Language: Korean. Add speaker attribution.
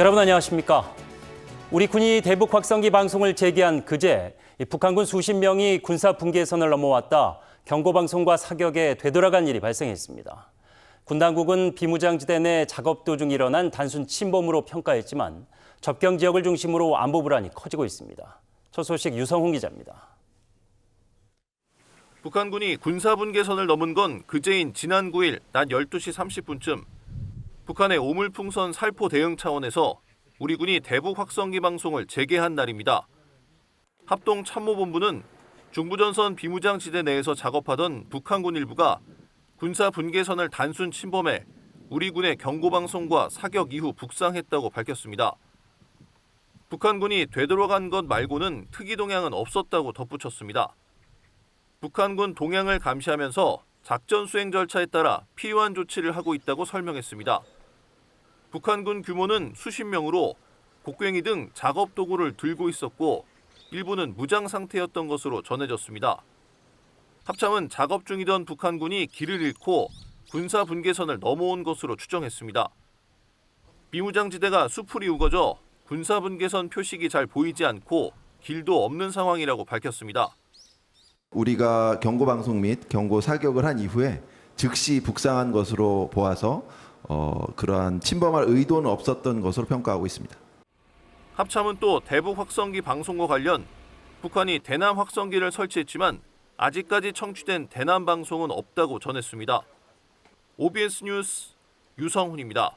Speaker 1: 여러분 안녕하십니까? 우리 군이 대북 확성기 방송을 재개한 그제 이 북한군 수십 명이 군사 분계선을 넘어왔다 경고 방송과 사격에 되돌아간 일이 발생했습니다. 군 당국은 비무장지대 내 작업 도중 일어난 단순 침범으로 평가했지만 접경 지역을 중심으로 안보 불안이 커지고 있습니다. 첫 소식 유성훈 기자입니다.
Speaker 2: 북한군이 군사 분계선을 넘은 건 그제인 지난 9일 낮 12시 30분쯤 북한의 오물풍선 살포 대응 차원에서 우리 군이 대북 확성기 방송을 재개한 날입니다. 합동 참모본부는 중부전선 비무장지대 내에서 작업하던 북한군 일부가 군사 분계선을 단순 침범해 우리 군의 경고 방송과 사격 이후 북상했다고 밝혔습니다. 북한군이 되돌아간 것 말고는 특이 동향은 없었다고 덧붙였습니다. 북한군 동향을 감시하면서 작전 수행 절차에 따라 필요한 조치를 하고 있다고 설명했습니다. 북한군 규모는 수십 명으로 곡괭이 등 작업 도구를 들고 있었고 일부는 무장 상태였던 것으로 전해졌습니다. 합참은 작업 중이던 북한군이 길을 잃고 군사 분계선을 넘어온 것으로 추정했습니다. 비무장지대가 수풀이 우거져 군사 분계선 표식이 잘 보이지 않고 길도 없는 상황이라고 밝혔습니다.
Speaker 3: 우리가 경고 방송 및 경고 사격을 한 이후에 즉시 북상한 것으로 보아서 어, 그러한 침범할 의도는 없었던 것으로 평가하고 있습니다.
Speaker 2: 합참은 또 대북 확성기 방송과 관련 북한이 대남 확성기를 설치했지만 아직까지 청취된 대남 방송은 없다고 전했습니다. OBS 뉴스 유성훈입니다.